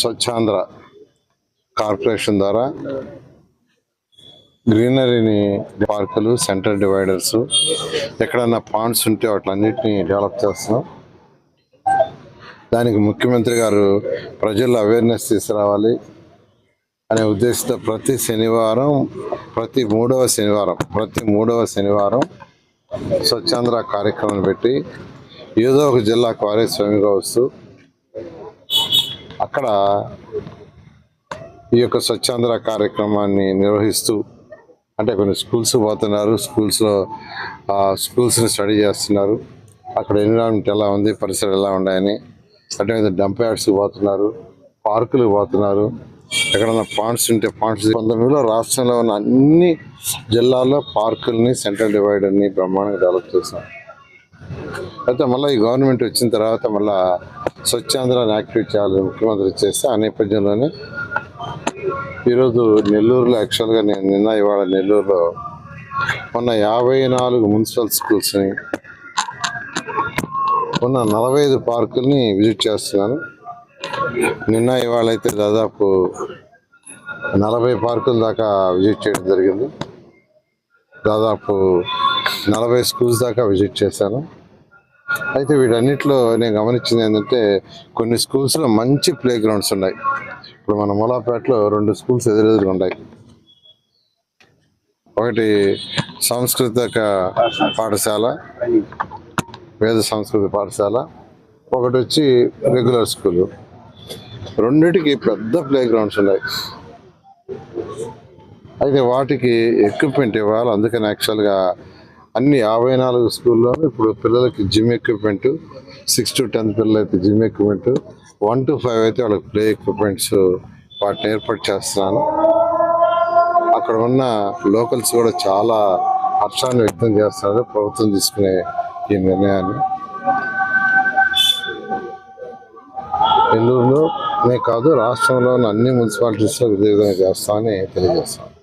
Swachhandhra corporation ద్వారా గ్రీనరీని పార్కులు centre dividers ఎక్కడన్నా పాండ్స్ ఉంటే వాటిలన్నిటిని డెవలప్ చేస్తున్నాం. దానికి ముఖ్యమంత్రి గారు ప్రజల్లో అవేర్నెస్ తీసుకురావాలి అనే ఉద్దేశంతో ప్రతి శనివారం ప్రతి మూడవ శనివారం ప్రతి మూడవ శనివారం స్వచ్ఛాంధ్ర కార్యక్రమం పెట్టి ఏదో ఒక జిల్లా వారే స్వామిగా వస్తూ అక్కడ ఈ యొక్క స్వచ్ఛాంధ్ర కార్యక్రమాన్ని నిర్వహిస్తూ అంటే కొన్ని స్కూల్స్ పోతున్నారు స్కూల్స్లో స్కూల్స్ని స్టడీ చేస్తున్నారు. అక్కడ ఎన్విరాన్మెంట్ ఎలా ఉంది పరిసరాలు ఎలా ఉన్నాయని అదేవిధంగా డంప్ యార్డ్స్ పోతున్నారు పార్కులు పోతున్నారు. ఎక్కడన్నా పాండ్స్ ఉంటే పాండ్స్ పంతొమ్మిదిలో రాష్ట్రంలో ఉన్న అన్ని జిల్లాల్లో పార్కుల్ని సెంట్రల్ డివైడర్ని బ్రహ్మాండంగా డెవలప్ చేశాం అయితే మళ్ళీ ఈ గవర్నమెంట్ వచ్చిన తర్వాత మళ్ళీ స్వచ్ఛాంధ్రాన్ని యాక్టివేట్ చేయాలని ముఖ్యమంత్రి చేస్తే ఆ నేపథ్యంలోనే ఈరోజు నెల్లూరులో యాక్చువల్గా నేను నిన్న ఇవాళ నెల్లూరులో ఉన్న యాభై నాలుగు మున్సిపల్ స్కూల్స్ని ఉన్న నలభై ఐదు పార్కుల్ని విజిట్ చేస్తున్నాను. నిన్న ఇవాళ అయితే దాదాపు నలభై పార్కుల దాకా విజిట్ చేయడం జరిగింది. దాదాపు నలభై స్కూల్స్ దాకా విజిట్ చేశాను. అయితే వీటన్నిటిలో నేను గమనించింది ఏంటంటే కొన్ని స్కూల్స్లో మంచి ప్లే గ్రౌండ్స్ ఉన్నాయి. ఇప్పుడు మన మూలాపేటలో రెండు స్కూల్స్ ఎదురెదురుగా ఉన్నాయి. ఒకటి సాంస్కృతిక పాఠశాల వేద సంస్కృతి పాఠశాల ఒకటి వచ్చి రెగ్యులర్ స్కూల్ రెండిటికి పెద్ద ప్లే గ్రౌండ్స్ ఉన్నాయి. అయితే వాటికి ఎక్విప్మెంట్ ఇవ్వాలి. అందుకని యాక్చువల్గా అన్ని యాభై నాలుగు స్కూల్లో ఇప్పుడు పిల్లలకి gym equipment six to tenth పిల్లలు అయితే gym equipment one to five అయితే వాళ్ళకి ప్లే ఎక్విప్మెంట్స్ వాటిని ఏర్పాటు చేస్తున్నాను. అక్కడ ఉన్న లోకల్స్ కూడా చాలా హర్షాన్ని వ్యక్తం చేస్తున్నారు ప్రభుత్వం తీసుకునే ఈ నిర్ణయాన్ని. నెల్లూరులోనే కాదు రాష్ట్రంలోని అన్ని మున్సిపాలిటీస్లో ఇదే విధంగా చేస్తామని తెలియజేస్తాను